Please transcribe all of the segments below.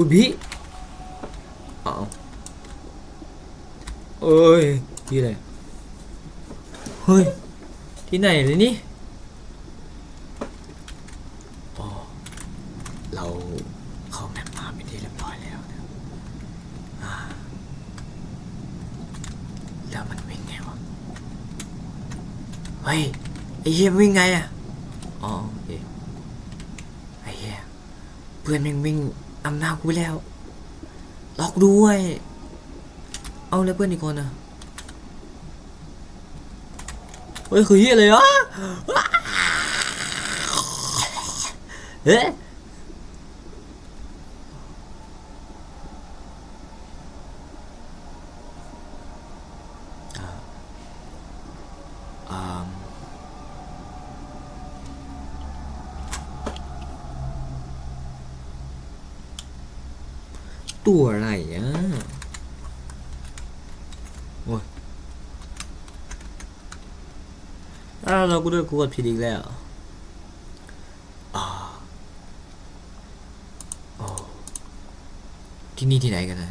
คุณพี่เอาเอ้ยที่อะไรเฮ้ย ที่ไหนเลยนี่อ๋อเราเข้าแมปมาเป็นที่เรียบร้อยแล้วนะอ่าแล้วมันวิ่งไงวะ เฮ้ย ไอ้เหี้ยมันวิ่งไงอะอ๋อโอเคไอ้เหี้ยเพื่อนยังวิ่ง นำหน้ากูไปแล้ว ล็อกด้วย เอาแล้วเพื่อนอีกคนอะเฮ้ยคือเหี้ยอะไรวะเฮ้ ตัวอะไรอะโอ้ยอ้าวเรากูด้วยกูกดผิดอีกแล้วอ่าโอ้ที่นี่ที่ไหนกันนะ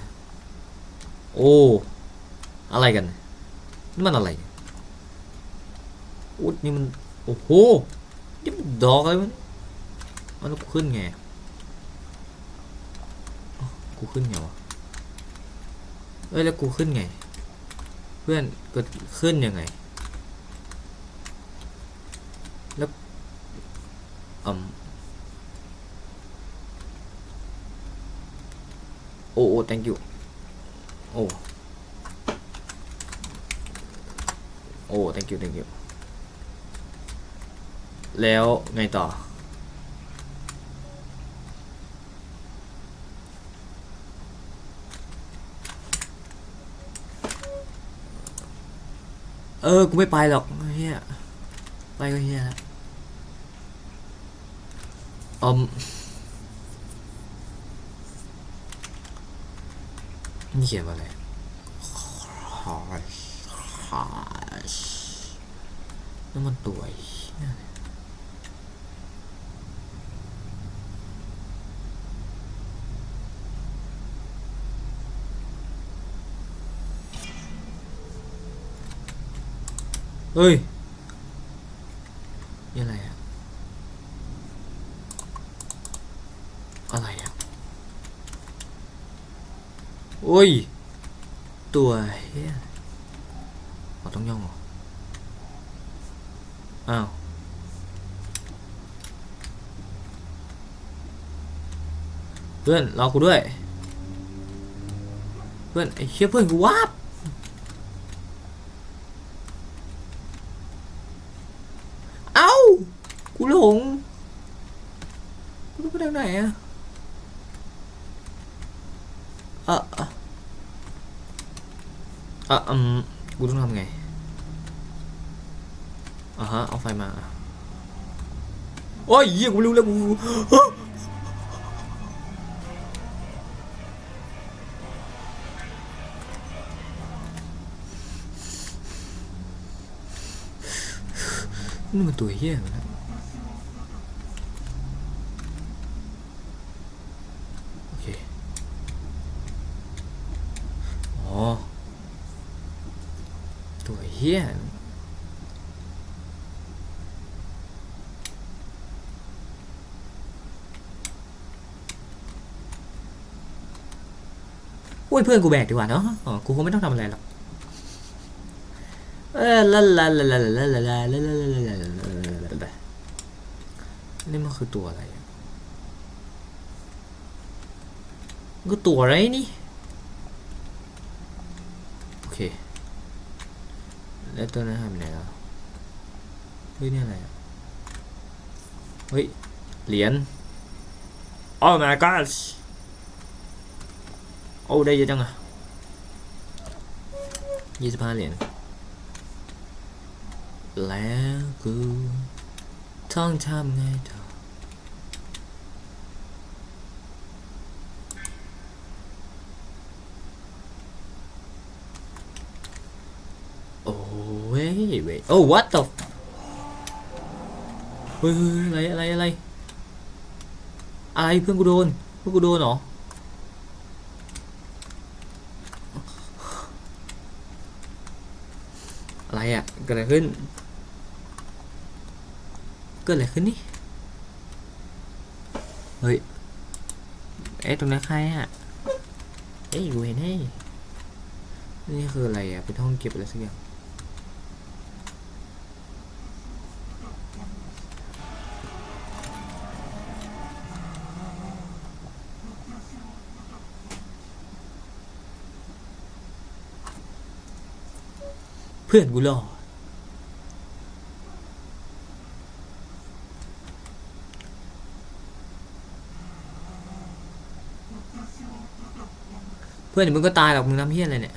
โอ้อะไรกันนี่มันอะไรอุ๊ยนี่มัน โอ้โหนี่มันดอกอะไรวะเนี่ยเอาแล้วกูขึ้นไง กูขึ้นไงวะเอ้ยแล้วกูขึ้นไง เพื่อนกดขึ้นยังไง แล้วอืมโอ้โอ้ thank you โอ้โอ้ thank you thank you แล้วไงต่อ ออ กูไม่ไปหรอกเฮียไปก็เฮียละอมนี่เขียนว่าอะไรนั่นมันตัวไอ้ เอ้ยเฮ้ยนี่อะไรอะอะไรอะโอ้ย ตัวเฮียเราต้องย่องเหรอ อ้าว เพื่อนรอกูด้วย เพื่อนไอ้เชี่ยเพื่อนกูวาบ เอ้า กูหลง กูต้องไปทางไหนอะอะอะอะอืมกูต้องทำไงอะฮะเอาไฟมาอะโอ้ยเหี้ยกูรู้แล้วกูนี่มันตัวเหี้ยเหรอนะโอเค อ๋อ ตัวเหี้ย อุ้ยเพื่อนกูแบกดีกว่าเนาะอ๋อกูคงไม่ต้องทำอะไรหรอกเออลาลาลาลาลาลาลาลาลาลาลาลาลานี่มันคือตัวอะไรอะมันก็ตัวอะไรนี่โอเคแล้วตัวนั้นหายไปไหนแล้วเฮ้ยนี่อะไรอะเฮ้ยเหรียญ Oh my gosh โอ้ได้เยอะจังอะยี่สิบห้าเหรียญแล้วกูต้องทำไงต่อโอ้เว้ยเว้ยโอ้ what the เฮ้ยอะไรอะไรอะไรอะไรเพื่อนกูโดนเพื่อนกูโดนเหรอ อะไรอะเกิดอะไรขึ้น เกิดอะไรขึ้นนี่ เฮ้ย เอ๊ะตรงนั้นใครอะ เอ๊ยกูเห็นให้นี่คืออะไรอะเป็นห้องเก็บอะไรสักอย่าง พื่อนกูหล่อเพื่อนเดี๋ยวมึงก็ตายหรอกมึงทำเพี้ยอะไรเนี่ย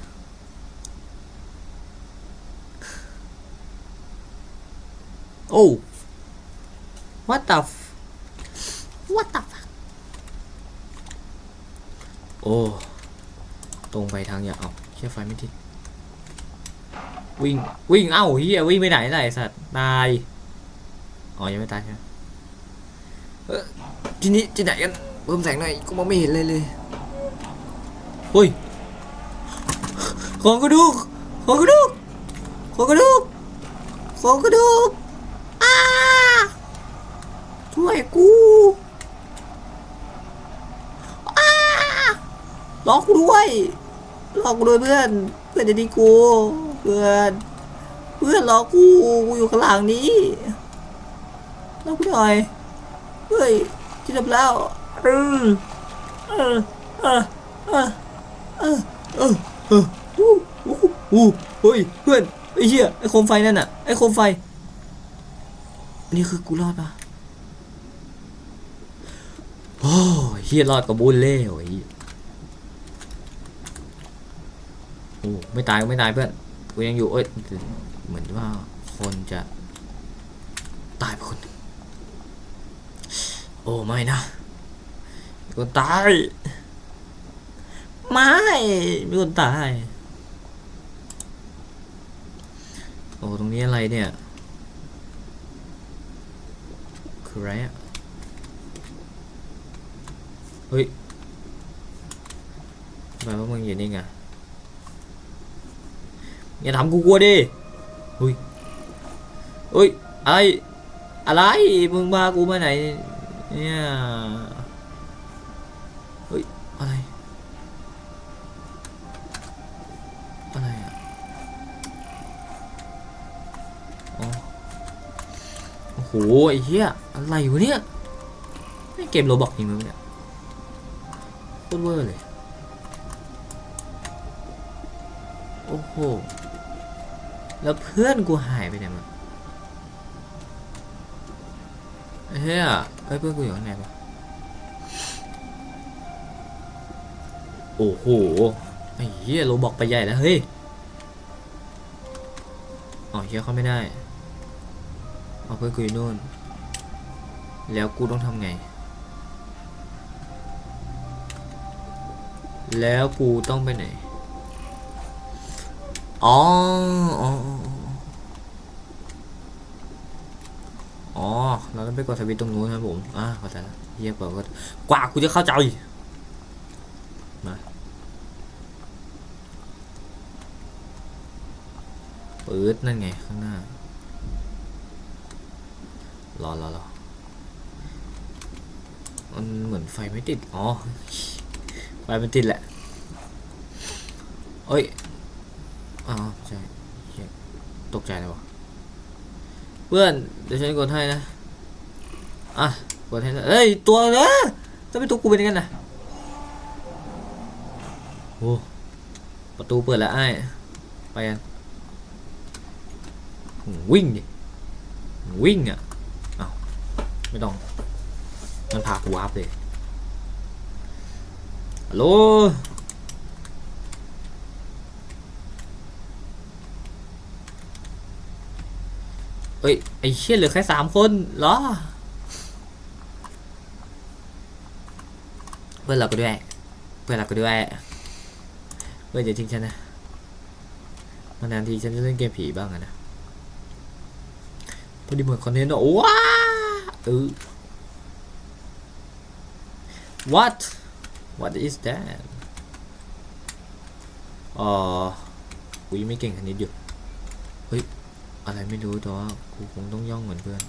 โอ้ what the f- what the fuck โอ้ ตรงไปทางอย่าเอาเชื่อไฟไม่ติด วิ่งวิ่งเอ้าเฮียวิ่งไปไหนล่ะไอสัตว์ตายอ๋อยังไม่ตายใช่ไหมเออทีนี้ที่ไหนกันเพิ่มแสงหน่อยกูมองไม่เห็นเลยเลยเฮ้ยของกระดูกของกระดูกของกระดูกของกระดูกอ้าช่วยกูอ้าล็อกกูด้วยล็อกกูด้วยเพื่อนเพื่อนจะดีกู เพื่อน เพื่อนรอกูกูอยู่ข้างหลังนี้รอกูหน่อยเฮ้ยจะจบแล้วเออเออเออเออเออเออเอออู้อู้อู้เฮ้ยเพื่อนไอ้เหี้ยไอ้โคมไฟนั่นน่ะไอ้โคมไฟนี่คือกูรอดปะโอ้เฮียรอดกับบุญเล่วไอ้เหี้ยโอ้ไม่ตายก็ไม่ตายเพื่อน กูยังอยู่เอ้ยเหมือนว่าคนจะตายไปคนหนึ่งโอ้ไม่นะมีคนตายไม่มีคนตายโอ้ตรงนี้อะไรเนี่ยคืออะไรอะเฮ้ยทำไมพวกมึงอยู่นี่ไง อย่าทำกูกลัวดิเฮ้ยเฮ้ยอะไรอะไรมึงพากูมาไหนเนี่ยเฮ้ยอะไรอะไรอะอ๋อโอ้โหไอ้เหี้ยอะไรวะเนี่ยไม่เกมโรบอกจริงมั้ยเนี่ยโคตรเวอร์เลยโอ้โห แล้วเพื่อนกูหายไปไหนมาเฮ้ยไอ้ยเพื่อนกูอยู่ข้างในปะโอ้โห ไอ้เหี้ยโรบอกไปใหญ่แล้ว เฮ้ย อ๋อเหี้ยเขาไม่ได้เอาเพื่อนกูอยู่นู่น แล้วกูต้องทำไง แล้วกูต้องไปไหน อ๋อ อ๋อ อ๋อ เราต้องไปกดสวิตช์ตรงนู้นครับผม อ่าเข้าใจแล้วเฮียกว่าก็กว่ากูจะเข้าใจ มาปืดนั่นไงข้างหน้า รอรอรอมันเหมือนไฟไม่ติด อ๋อ ไฟมันติดแหละเอ้ย อ๋อใช่ตกใจเลยวะเพื่อนเดี๋ยวฉันกดให้นะอะกดให้นะเอ้ยตัวเนะจะเป็นตัวกูเป็นยังไงนะโอ้ประตูเปิดแล้วไอ้ไปกันวิ่งดิวิ่งอะเอาไม่ต้องมันพากูวาร์ปเลยฮัลโหล เอ้ย ไอ้เชี่ยเหลือแค่สามคนเหรอ เพื่อนเราก็ด้วย เพื่อนเราก็ด้วย เพื่อนจะทิ้งฉันนะมานานทีฉันจะเล่นเกมผีบ้างอะนะพอดีเหมือนคอนเทนต์อะว้าเออ what what is that อ๋อกูยังไม่เก่งคณิตอยู่ เฮ้ย อะไรไม่รู้แต่ว่ากูคงต้องย่องเหมือนเพื่อน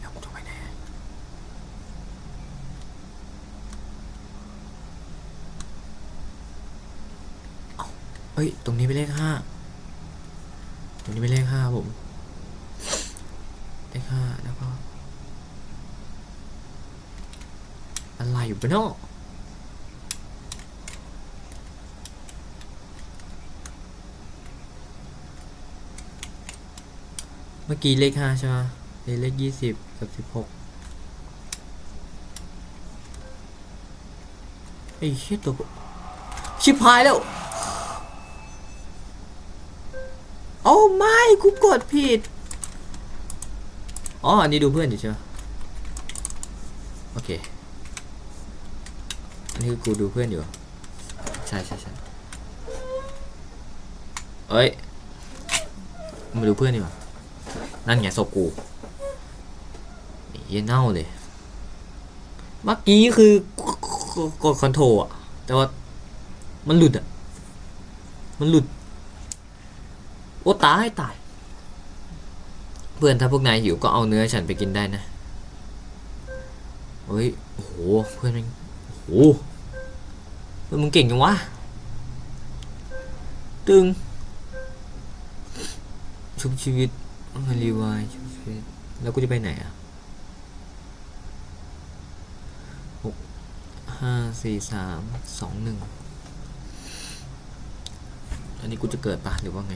แล้วกูจะไปไหนอะเอ้าเฮ้ย ตรงนี้เป็นเลขห้า ตรงนี้เป็นเลขห้าครับผม เลขห้าแล้วก็ อะไรอยู่ปะเนาะเมื่อกี้เลขห้าใช่ไหมเลขยี่สิบกับสิบหกไอ้เชี่ยตัวชิบหายแล้วโอ้ไม่กูกดผิด อ๋อ อันนี้ดูเพื่อนอยู่ใช่ไหมโอเค อันนี้คือกูดูเพื่อนอยู่ ใช่ใช่ใช่เอ้ย มาดูเพื่อนดีกว่า นั่นไงศพกูไอ้เหี้ยเน่าเลย เมื่อกี้คือกดคอนโทรอะแต่ว่ามันหลุดอะมันหลุด โอ้ตายตาย เพื่อนถ้าพวกนายหิวก็เอาเนื้อฉันไปกินได้นะเฮ้ย โอ้โห เพื่อนมันโอ้โหเพื่อนมึงเก่งจังวะ ตึงชุบชีวิต รีวายชุบชีวิตแล้วกูจะไปไหนอะหกห้าสี่สามสองหนึ่งอันนี้กูจะเกิดปะหรือว่าไง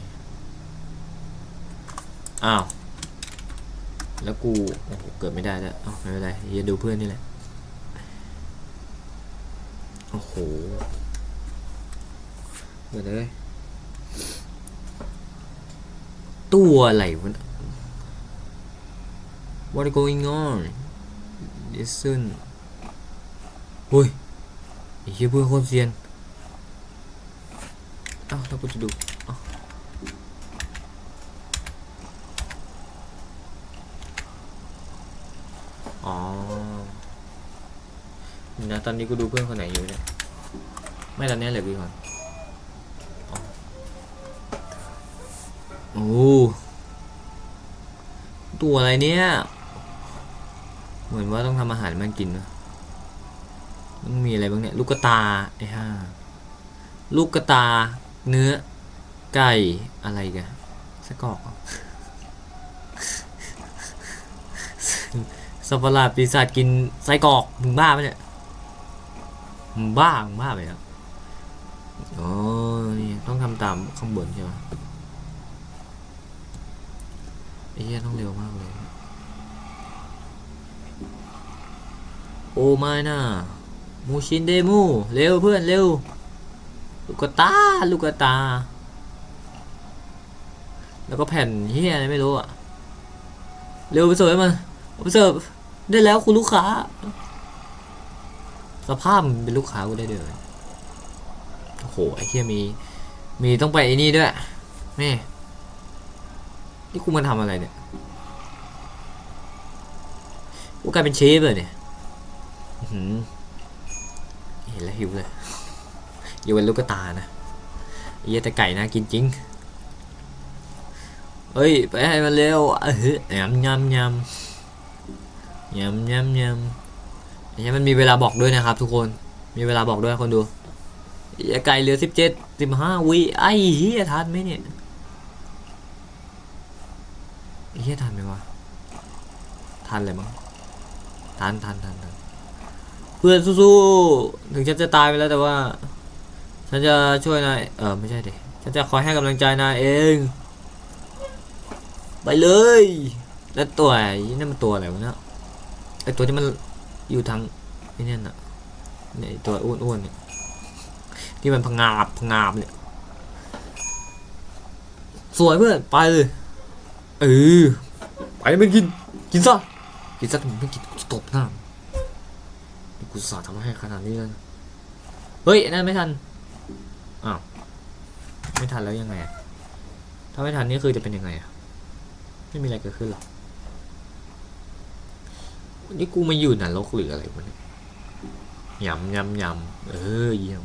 อ้าว แล้วกูโอ้โหเกิดไม่ได้แล้วอ้าวไม่เป็นไรอย่าดูเพื่อนนี่แหละ โอ้โหเกิดเลย ตัวอะไรวะ What going on Listen อุ้ยไอ้เหี้ยเพื่อนโคตรเซียนอ้าวแล้วกูจะดูอ้าวอ๋อนะตอนนี้กูดูเพื่อนคนไหนอยู่เนี่ย ไม่ตอนนี้เลือกี่คนอ๋อโอ้ตัวอะไรเนี่ย เหมือนว่าต้องทำอาหารมันกินนะมันมีอะไรบ้างเนี่ย ลูกกตาไอ้ห่าลูกกตา เนื้อ ไก่อะไรกันไสกอกเหรอสัตว์ปะหลาดปีศาจกินไส้กรอกมึงบ้าปะเนี่ยมึงบ้ามึงบ้าไปแล้วอ๋อนี่ต้องทำตามข้างบนใช่ไหมไอ้เหี้ยต้องเร็วมากเลย โอ้ไม่นะมูชินเดมูเร็วเพื่อนเร็ว ลูกกระตา ลูกกระตา แล้วก็แผ่นเฮียอะไรไม่รู้อะเร็วไปเสิร์ฟมันไปเสิร์ฟได้แล้วคุณลูกค้า สภาพมันเป็นลูกค้ากูได้เลยโอ้โหไอ้เฮียมี มีต้องไปไอ้นี่ด้วยแม่นี่กูมาทำอะไรเนี่ยกูกลายเป็นเชฟเลยเนี่ย เห็นแล้วหิวเลยอยู่เป็นลูกตานะเหี้ยแต่ไก่น่ากินจริง เฮ้ย ไปให้มันเร็วเออยำยำยำยำยำยำไอ้เหี้ยมันมีเวลาบอกด้วยนะครับ ทุกคน มีเวลาบอกด้วยคนดูเหี้ยไก่เหลือสิบเจ็ดสิบห้าวิไอ้เหี้ยทันไหมเนี่ยเหี้ยทันไหมวะ ทันเลยมั้ง ทันทันทันทัน เพื่อนสู้ๆถึงฉันจะตายไปแล้วแต่ว่า ฉันจะช่วยนายเออไม่ใช่ดิฉันจะคอยให้กำลังใจนายเอง ไปเลย แล้วตัวไอ้นั่นมันตัวอะไรวะเนี่ยไอตัวที่มันอยู่ทางไอ้นี่น่ะเนี่ยไอตัวอ้วนๆเนี่ยที่มันพงาบพงาบเนี่ยสวยเพื่อนไปเลยเออไปไม่กินกินซะกินซะถึงไม่กินกูจะตบหน้า กูสาทำให้ขนาดนี้เลยนเฮ้ยนั่นไม่ทัน อ้าว ไม่ทันแล้วยังไง ถ้าไม่ทันนี่คือจะเป็นยังไงอะไม่มีอะไรเกิดขึ้นหรอกวันนี้กูมาอยู่นรกหรืออะไรวะเนี่ยยำยำยำเออเยี่ยม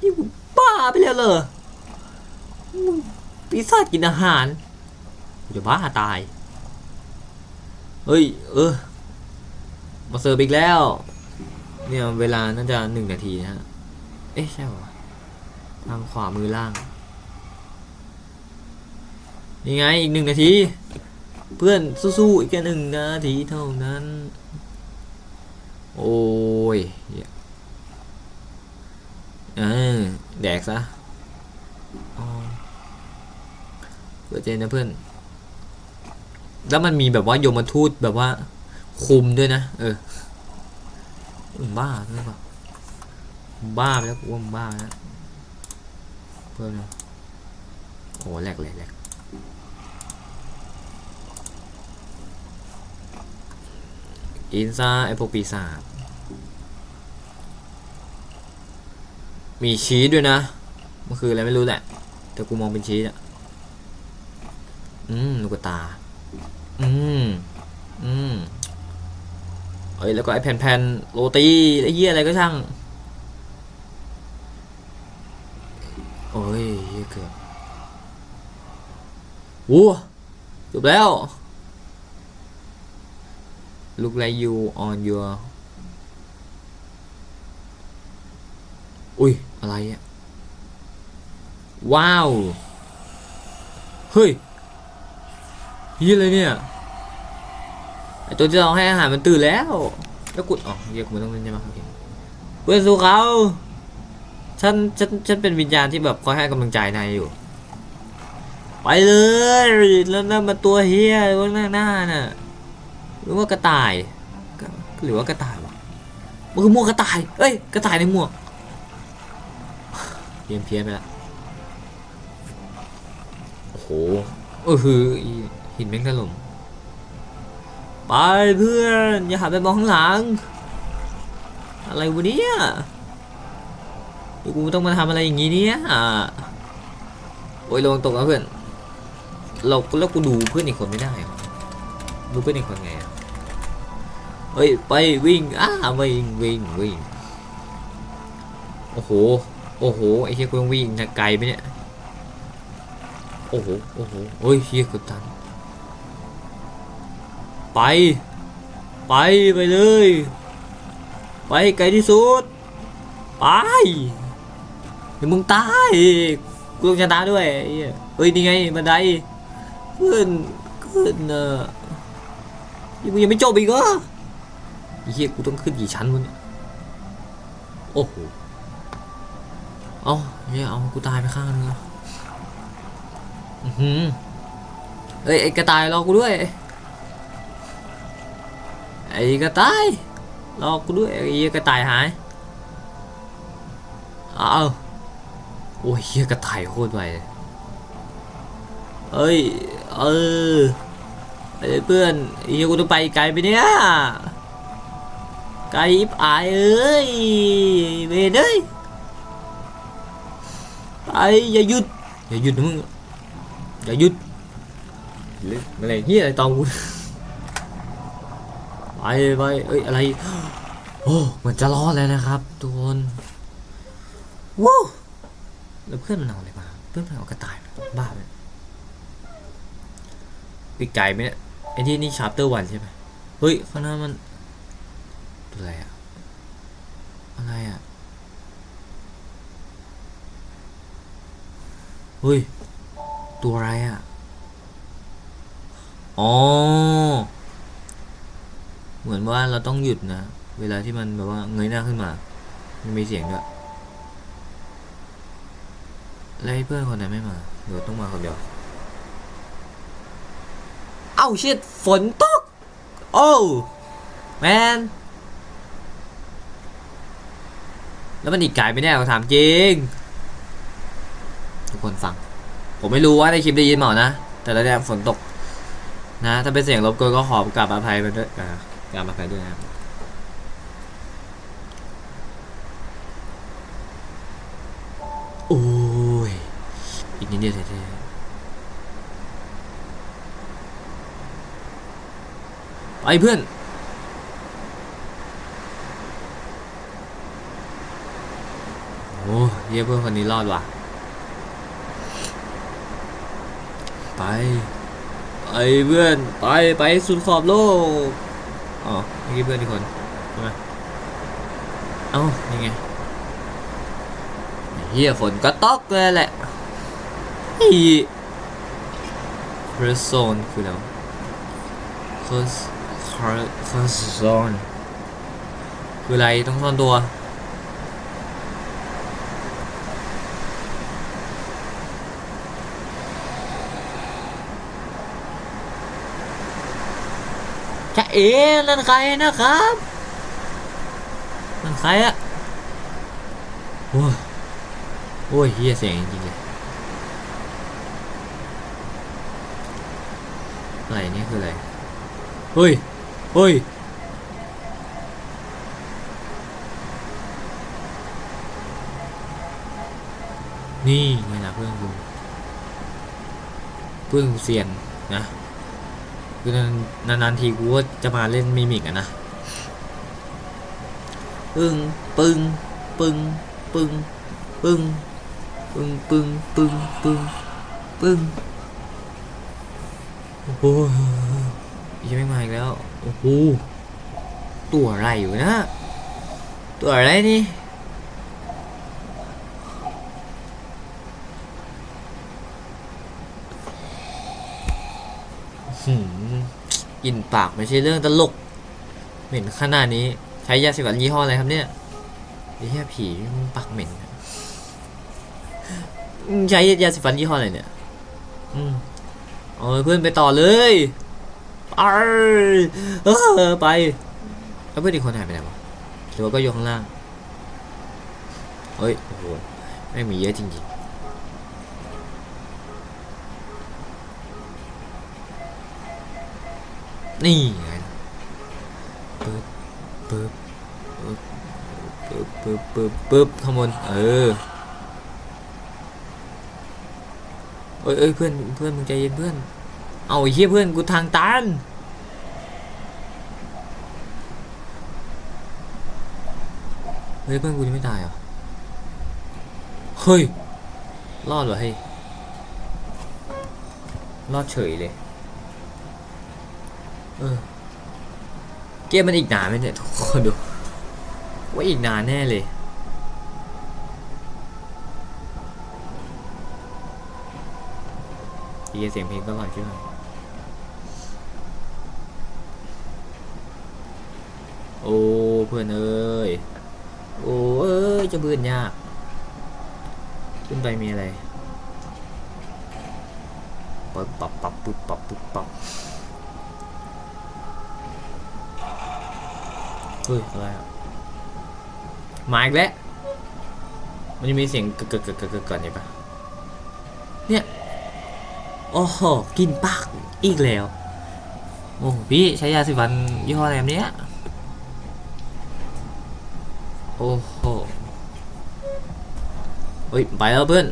นี่กูบ้าไปแล้วเหรอมึงปีศาจกินอาหารกูจะบ้าตาย เฮ้ย เออ มาเสิร์ฟอีกแล้ว เนี่ยเวลาน่าจะหนึ่งนาทีนะฮะ เอ๊ะใช่ปะวะทางขวามือล่าง นี่ไงอีกหนึ่งนาที เพื่อนสู้ๆอีกแค่หนึ่งนาทีเท่านั้น โอ้ยเออแดกซะอ๋อเปิดเจนนะเพื่อน แล้วมันมีแบบว่ายมทูตแบบว่า คุมด้วยนะ เออมึงบ้าหรือเปล่าบ้าไปแล้วกูว่ามึงบ้าแล้วเพิ่มนะโอ้แหลกแหลกแหลกอินซ่าไอพวกปีศาจมีชีสด้วยนะ มันคืออะไรไม่รู้แหละ แต่กูมองเป็นชีสอะอืมลูกตา อืม อืม เอ้ยแล้วก็ไอ้แผ่นๆโรตีไอ้เหี้ยอะไรก็ช่างโอ้ยเหี้ยเกือบวัวจบแล้ว look like you on your อุ้ย อะไรอะว้าว เฮ้ยเฮียอะไรเนี่ย ตัวที่เราให้อาหารมันตื่นแล้ว แล้วกูอ๋อเรียกกูไม่ต้องเล่นใช่ไหมโอเคเพื่อนสู้เขาฉันฉันฉันเป็นวิญญาณที่แบบคอยให้กำลังใจนายอยู่ ไปเลยแล้วนั่นมาตัวเฮียว่าหน้าหน้าน่ะหรือว่ากระต่ายหรือว่ากระต่ายวะมันคือหมวกกระต่ายเอ้ยกระต่ายในหมวกเพี้ยนเพี้ยนไปละโอ้โหเออคือหินแม่งถล่ม ไปเพื่อน อย่าหันไปมองข้างหลัง อะไรวะเนี่ยกูต้องมาทำอะไรอย่างงี้เนี่ยโอ้ยลงตกแล้วเพื่อนเราแล้วกูดูเพื่อนอีกคนไม่ได้ดูเพื่อนอีกคนไงเฮ้ยไปวิ่งอ้าวิ่งวิ่งวิ่งโอ้โหโอ้โหไอ้เชี่ยกูต้องวิ่งนะไกลไหมเนี่ยโอ้โหโอ้โหเฮ้ยเชี่ยกดทัน ไป ไปไปเลย ไปไกลที่สุด ไปเดี๋ยวมึงตายกูชนะด้วยไอ้เหี้ยเฮ้ยนี่ไงบันไดขึ้นขึ้นเออยังยังไม่จบอีกเหรอเหี้ยกูต้องขึ้นกี่ชั้นวะเนี่ยโอ้โหเอาเฮียเอากูตายไปข้างนึงแล้วอือหือเฮ้ยไอ้กระต่ายรอกูด้วย ไอ้กระต่ายรอกูด้วยไอ้กระต่ายหายเอาโอ้ยเฮียกระต่ายโคตรไวเอ้ยเออไอ้เพื่อนไอ้เฮียกูต้องไปไกลไปเนี่ยไกลอิบอายเอ้ยเวรเอ้ยไปอย่าหยุดอย่าหยุดนะมึงอย่าหยุดเล่นอะไรเฮียอะไรตองกู ไปไปเอ้ยอะไรโอ้เหมือนจะรอดแล้วนะครับทุกคนว้าวแล้วเพื่อนมันเอาอะไรมาเพื่อนมันเอากระต่ายมาบ้าไปปีกไก่ไหมเนี่ยไอ้ที่นี่ชาร์เตอร์วันใช่ไหมเฮ้ยข้างหน้ามันตัวอะไรอะอะไรอะเฮ้ย ตัวอะไรอะอ๋อ เหมือนว่าเราต้องหยุดนะ เวลาที่มันแบบว่าเงยหน้าขึ้นมา มันมีเสียงด้วยแล้วไอ้เพื่อนคนไหนไม่มาเดี๋ยวต้องมาคนเดียวเอ้าชิดฝนตก โอ้แมนแล้วมันอีกไกลไม่แน่เราถามจริง ทุกคนฟัง ผมไม่รู้ว่าในคลิปได้ยินเปล่านะ แต่ล้วเนี่ยฝนตกนะ ถ้าเป็นเสียงรบกวนก็ขอกราบอภัยไปด้วยอ่า กราบอภัยด้วยนะครับโอ้ยนิดเดียวเฉยๆไปเพื่อนโอ้เยี่ยเพื่อนคนนี้รอดว่ะ ไป ไปเพื่อน ไป ไปสุดขอบโลก อ๋อเมื่อกี้เพื่อนทุกคนใช่ไหมเอ้ายังไงเฮียฝนก็ตกเลยแหละอีครโซนคือแล้วครสครครโซนคืออะไรต้องซ่อนตัว เอ๋นั่นใครนะครับนั่นใครอะโอ้ยโอ้ยเฮียเสียงจริงเลยอะไรนี่คืออะไรเฮ้ยเฮ้ยนี่ไงนะเพื่อนกูเพื่อนเสียงนะ คือนานๆทีกูก็จะมาเล่นมิมิกอะนะปึ้งปึ้งปึ้งปึ้งปึ้งปึ้งปึ้งปึ้งปึ้งปึ้งโอ้โหยังไม่มาอีกแล้ว โอ้โหตัวอะไรอยู่นะ ตัวอะไรนี่ กลินปากไม่ใช่เรื่องตลก เหม็นขนาดนี้ ใช้ยาสีฟันยี่ห้ออะไรครับเนี่ยไอ้เหี้ยผีปากเหม็นใช้ยาสีฟันยี่ห้ออะไรเนี่ย อืมเอาเพื่อนไปต่อเลยไปเออไปแล้วเพื่อนอีกคนหายไปไหนวะหรือว่าก็อยู่ข้างล่างเฮ้ยโอ้โหไม่มีเยอะจริงๆ นี่ไงปึ๊บปึ๊บปึ๊บปึ๊บปึ๊บปึ๊บข้างบนเออเอ้ยเอ้ยเพื่อนเพื่อนมึงใจเย็นเพื่อน เอาไอ้เหี้ยเพื่อนกูทางตันเฮ้ยเพื่อนกูยังไม่ตายเหรอเฮ้ยรอดเหรอเฮ้ยรอดเฉยเลย เออ เกมมันอีกนานไหมเนี่ยทุกคนดู ว่าอีกนานแน่เลย ดีเสียงเพลงก็หน่อยช่วยหน่อยโอ้เพื่อนเอ้ย โอ้เอ้ยจะเบื่อยาก ขึ้นไปมีอะไรปับปับปับปุ๊บปับปุ๊บปับ เฮ้ยอะไรอะมาอีกแล้วมันจะมีเสียงเกิดเกิดเกิดเกิดเกิดก่อนใช่ปะเนี่ยโอ้โหกินปากอีกแล้วโอ้พี่ใช้ยาสีฟันยี่ห้ออะไรแบบเนี้ยโอ้โหเฮ้ยไปแล้วเพื่อน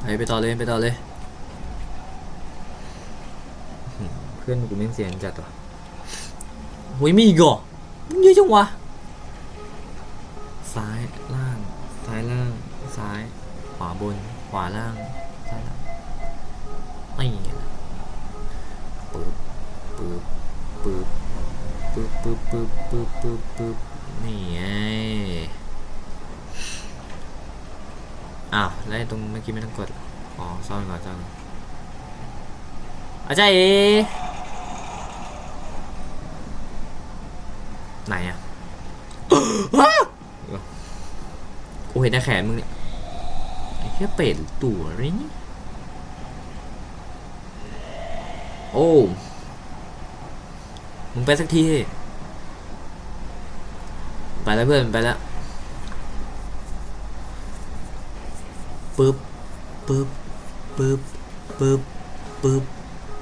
ไปไปต่อเลยไปต่อเลยเพื่อนกูไม่เสียงจัดว่ะ โอ้ยมีอีกเหรอมันเยอะจังวะ ซ้ายล่าง ซ้ายล่าง ซ้าย ขวาบน ขวาล่าง ซ้ายล่างไม่นะปึ๊บปึ๊บปึ๊บปึ๊บปึ๊บปึ๊บปึ๊บปึ๊บปึ๊บนี่ไงอ้าวแล้วตรงเมื่อกี้ไม่ต้องกด อ๋อซ่อนก่อนซ่อนอาจารย์เอ ไหนอะกูเห็นแต่แขนมึงเนี่ยไอ้แค่เป็ดตัวอะไรนี่โอ้มึงไปสักที ไปแล้วเพื่อนไปแล้วปึ๊บปึ๊บปึ๊บปึ๊บปึ๊บ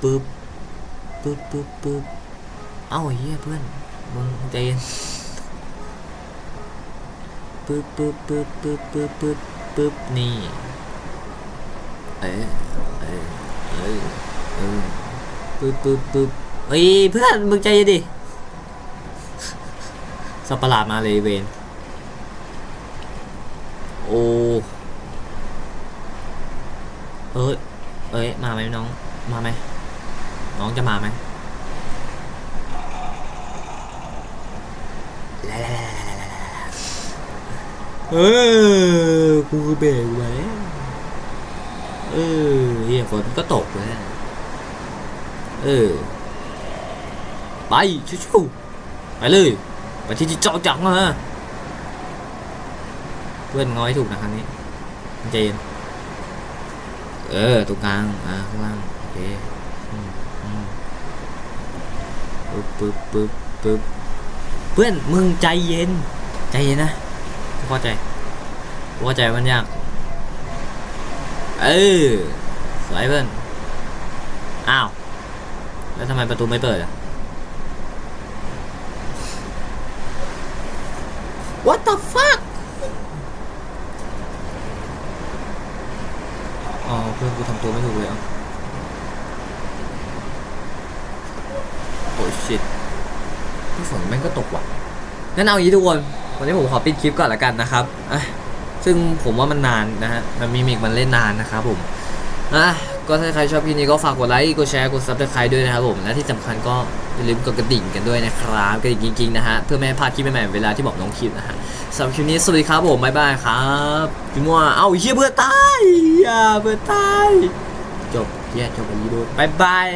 ปึ๊บปึ๊บปึ๊บปึ๊บเอ้าไอ้เหี้ยเพื่อน มึงใจเย็นปึ๊บปึ๊บปึ๊บปึ๊บปึ๊บปึ๊บปึ๊บนี่เออเออเออเออปึ๊บปึ๊บปึ๊บเฮ้ยเพื่อนมึงใจเย็นดิสัตว์ประหลาดมาเลยเวนโอ้เอ้ยเอ้ยมาไหมน้องมาไหมน้องจะมาไหม เออ กูเบรกไว้เออเฮียฝนก็ตกเลยนะเออ ไปชิวๆไปเลย ไปที่ที่เจาะจังมาเพื่อนง้อยถูกนะครั้งนี้ใจเย็นเออตรงกลางอ่าข้างล่างโอเคปึ๊บปึ๊บปึ๊บปึ๊บเพื่อนมึงใจเย็น ใจเย็นนะ เข้าใจเข้าใจมันยากเออสวยเพื่อนอ้าวแล้วทำไมประตูไม่เปิดอะ What the fuck อ๋อเพื่อนกูทำตัวไม่ถูกเลยอะโอ้ชิตที่ฝนแม่งก็ตกว่ะงั้นเอาอย่างนี้ทุกคน วันนี้ผมขอปิดคลิปก่อนละกันนะครับซึ่งผมว่ามันนานนะฮะมันมีมิกมันเล่นนานนะครับผมอะก็ถ้าใครชอบคลิปนี้ก็ฝากกดไลค์ กดแชร์ กดซับสไครต์ด้วยนะครับผม และที่สำคัญก็อย่าลืมกดกระดิ่งกันด้วยนะครับกระดิ่งจริงๆนะฮะ เพื่อไม่ให้พลาดคลิปใหม่ๆเวลาที่บอกน้องคลิปนะฮะสำหรับคลิปนี้ สวัสดีครับผม บ๊ายบายครับพี่มัวเอ้าเฮียเพื่อตายอย่าเพื่อตาย จบเฮียจบไปนี้ด้วยบ๊ายบาย